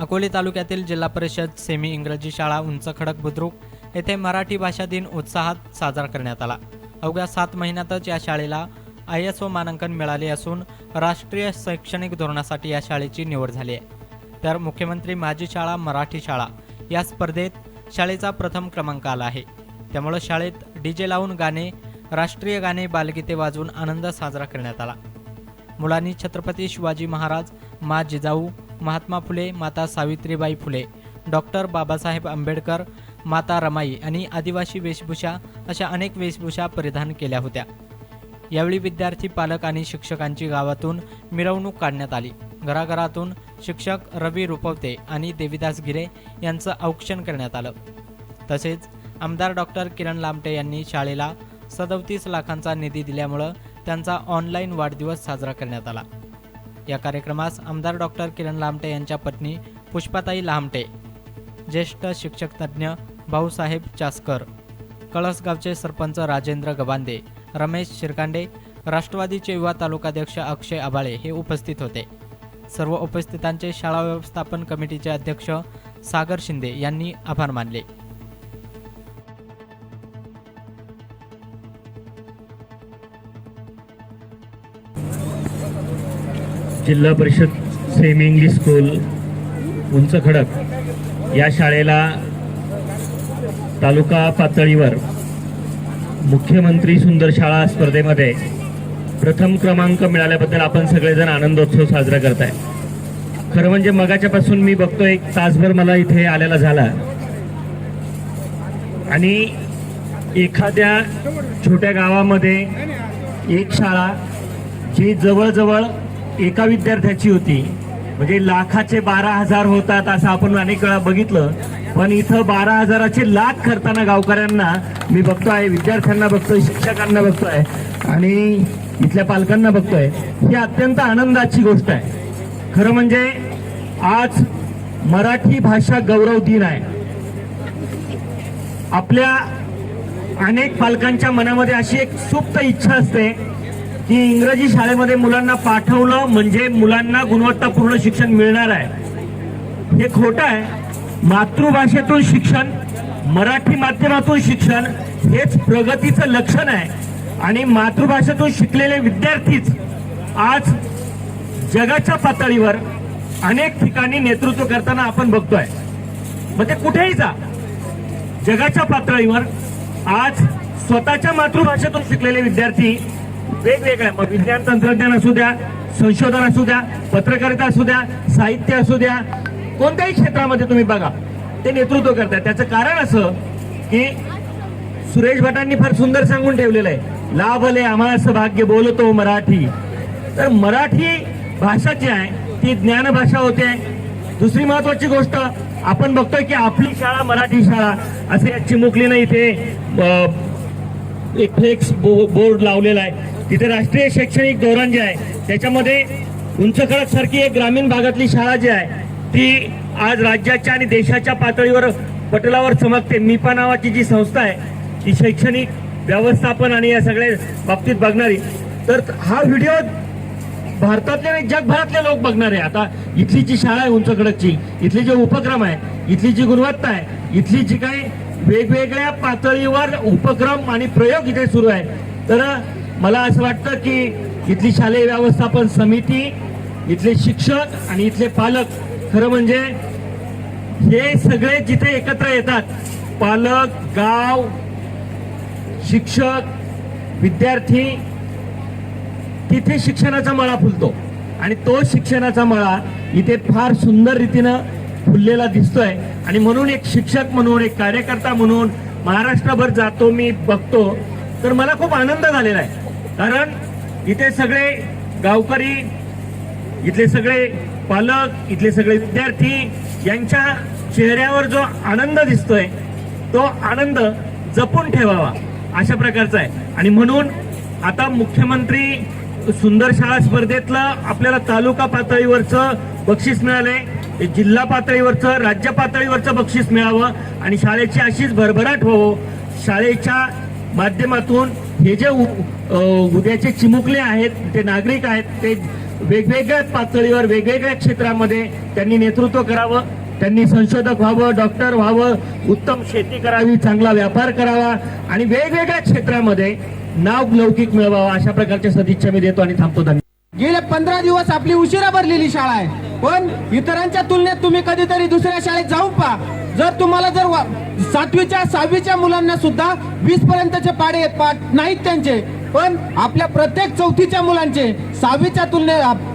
अकोले तालुक्यातील जिल्हा परिषद सेमी इंग्रजी शाळा उंच खडक बुद्रुक येथे मराठी भाषा दिन उत्साहात साजरा करण्यात आला. अवघ्या सात महिन्यातच या शाळेला आय एस ओ मानांकन मिळाले असून राष्ट्रीय शैक्षणिक धोरणासाठी या शाळेची निवड झाली आहे. तर मुख्यमंत्री माझी शाळा मराठी शाळा या स्पर्धेत शाळेचा प्रथम क्रमांक आला आहे. त्यामुळं शाळेत डीजे लावून गाणे राष्ट्रीय गाणे बालगीते वाजवून आनंद साजरा करण्यात आला. मुलांनी छत्रपती शिवाजी महाराज मा जिजाऊ महात्मा फुले माता सावित्रीबाई फुले डॉक्टर बाबासाहेब आंबेडकर माता रमाई आणि आदिवासी वेशभूषा अशा अनेक वेशभूषा परिधान केल्या होत्या. यावेळी विद्यार्थी पालक आणि शिक्षकांची गावातून मिरवणूक काढण्यात आली. घराघरातून शिक्षक रवी रुपवते आणि देविदास गिरे यांचं औक्षण करण्यात आलं. तसेच आमदार डॉक्टर किरण लामटे यांनी शाळेला सदोतीस लाखांचा निधी दिल्यामुळं त्यांचा ऑनलाईन वाढदिवस साजरा करण्यात आला. या कार्यक्रमास आमदार डॉक्टर किरण लामटे यांच्या पत्नी पुष्पाताई लामटे ज्येष्ठ शिक्षक तज्ज्ञ भाऊसाहेब चासकर कळसगावचे सरपंच राजेंद्र गबांदे रमेश शिरकांडे राष्ट्रवादीचे युवा तालुकाध्यक्ष अक्षय आबाळे हे उपस्थित होते. सर्व उपस्थितांचे शाळा व्यवस्थापन कमिटीचे अध्यक्ष सागर शिंदे यांनी आभार मानले. जिल्हा परिषद सेमी इंग्लिश स्कूल उंच खडक या शाळेला तालुका पातळीवर मुख्यमंत्री सुंदर शाळा स्पर्धेमध्ये प्रथम क्रमांक मिळाल्याबद्दल आपण सगळेजण आनंदोत्सव साजरा करताय. खरं म्हणजे मगाच्यापासून मी बघतो एक तासभर मला इथे आलेला झाला. आणि एखाद्या छोट्या गावामध्ये एक शाळा जी जवळजवळ एका विद्यार्थ्याची होती. म्हणजे लाखाचे बारा हजार होतात असं आपण अनेक वेळा बघितलं. पण इथं बारा हजाराचे लाख करताना गावकऱ्यांना मी बघतो आहे विद्यार्थ्यांना बघतोय शिक्षकांना बघतोय आणि इथल्या पालकांना बघतोय. ही अत्यंत आनंदाची गोष्ट आहे. खरं म्हणजे आज मराठी भाषा गौरव दिन आहे. आपल्या अनेक पालकांच्या मनामध्ये अशी एक सुप्त इच्छा असते की इंग्रजी शाळेमध्ये मुलांना पाठवलं म्हणजे मुलांना गुणवत्तापूर्ण शिक्षण मिळणार आहे. हे खोटं आहे. मातृभाषेतून शिक्षण मराठी माध्यमातून शिक्षण हेच प्रगतीचं लक्षण आहे. आणि मातृभाषेतून शिकलेले विद्यार्थीच आज जगाच्या पातळीवर अनेक ठिकाणी नेतृत्व करताना आपण बघतोय. मग ते कुठेही जा. जगाच्या पातळीवर आज स्वतःच्या मातृभाषेतून शिकलेले विद्यार्थी वेगवेगळ्या मग विज्ञान तंत्रज्ञान असू द्या संशोधन असू द्या पत्रकारिता असू द्या साहित्य असू द्या कोणत्याही क्षेत्रामध्ये तुम्ही बघा ते नेतृत्व करतात त्याचं कारण असं की सुरेश भटांनी फार सुंदर सांगून ठेवलेलं आहे लाभले आम्हाला असं भाग्य बोलतो मराठी. तर मराठी भाषा जी आहे ती ज्ञान भाषा होते. दुसरी महत्वाची गोष्ट आपण बघतोय की आपली शाळा मराठी शाळा असे चिमुकलीनं इथे एक फ्लेक्स बो- बोर्ड लावलेला आहे. तिथे राष्ट्रीय शैक्षणिक धोरण जे आहे त्याच्यामध्ये उंच सारखी एक ग्रामीण भागातली शाळा जी आहे ती आज राज्याच्या आणि देशाच्या पातळीवर पटलावर चमकते. मिपा नावाची जी संस्था आहे ती शैक्षणिक व्यवस्थापन आणि या सगळ्या बाबतीत बघणारी. तर हा व्हिडिओ भारतातले नाही जगभरातले लोक बघणार आहे. आता इथली जी शाळा आहे उंच खडकची इथले जे उपक्रम आहे इथली जी गुणवत्ता आहे इथली जी काही वेगवेगळ्या पातळीवर उपक्रम आणि प्रयोग इथे सुरू आहे. तर मला असं वाटतं की इथली शालेय व्यवस्थापन समिती इथले शिक्षक आणि इथले पालक खरं म्हणजे हे सगळे जिथे एकत्र येतात पालक गाव शिक्षक विद्यार्थी तिथे शिक्षणाचा मळा फुलतो. आणि तो शिक्षणाचा मळा इथे फार सुंदर रीतीनं फुललेला दिसतोय. आणि म्हणून एक शिक्षक म्हणून एक कार्यकर्ता म्हणून महाराष्ट्रभर जातो मी बघतो. तर मला खूप आनंद झालेला आहे. कारण इथे सगळे गावकरी इथले सगळे पालक इथले सगळे विद्यार्थी यांच्या चेहऱ्यावर जो आनंद दिसतोय तो आनंद जपून ठेवावा अशा प्रकारचा आहे. आणि म्हणून आता मुख्यमंत्री सुंदर शाळा स्पर्धेतलं आपल्याला तालुका पातळीवरचं बक्षीस मिळालंय. हे जिल्हा पातळीवरचं राज्य पातळीवरचं बक्षीस मिळावं आणि शाळेची अशीच भरभराट व्हावं. शाळेच्या माध्यमातून हे जे उ- उद्याचे चिमुकले आहेत ते नागरिक आहेत ते वेगवेगळ्या पातळीवर वेगवेगळ्या क्षेत्रामध्ये त्यांनी नेतृत्व करावं त्यांनी संशोधक व्हावं डॉक्टर व्हावं उत्तम शेती करावी चांगला व्यापार करावा आणि वेगवेगळ्या क्षेत्रामध्ये नाव लौकिक मिळवावा अशा प्रकारच्या सदिच्छा मी देतो आणि थांबतो. धन्यवाद. गेले पंधरा दिवस आपली उशिरा भरलेली शाळा आहे. पण इतरांच्या तुलनेत तुम्ही कधीतरी दुसऱ्या शाळेत जाऊन पहा जर तुम्हाला जर सातवीच्या सहावीच्या मुलांना सुद्धा वीस पर्यंतचे पाडे पाठ नाहीत त्यांचे पण आपल्या प्रत्येक चौथीच्या मुलांचे सहावीच्या तुलने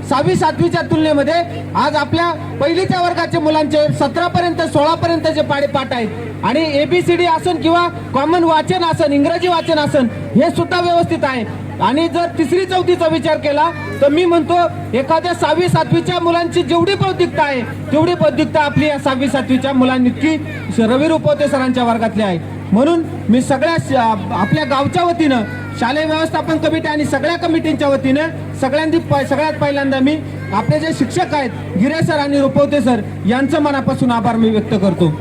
सहावी सातवीच्या तुलनेमध्ये आज आपल्या पहिलीच्या वर्गाचे मुलांचे सतरा पर्यंत सोळा पर्यंतचे पाडे पाठ आहेत. आणि एबीसीडी आसन किंवा कॉमन वाचन आसन इंग्रजी वाचन आसन हे सुद्धा व्यवस्थित आहे. आणि जर तिसरी चौथीचा विचार केला तर मी म्हणतो एखाद्या सहावी सातवीच्या मुलांची जेवढी बौद्धिकता आहे तेवढी बौद्धिकता आपली या सहावी सातवीच्या मुलांनी रवी रुपवते सरांच्या वर्गातली आहे. म्हणून मी सगळ्या आपल्या गावच्या वतीनं शालेय व्यवस्थापन कमिटी आणि सगळ्या कमिटींच्या वतीनं सगळ्यांनी सगळ्यात पहिल्यांदा मी आपले जे शिक्षक आहेत गिरे सर आणि रुपवते सर यांचं मनापासून आभार मी व्यक्त करतो.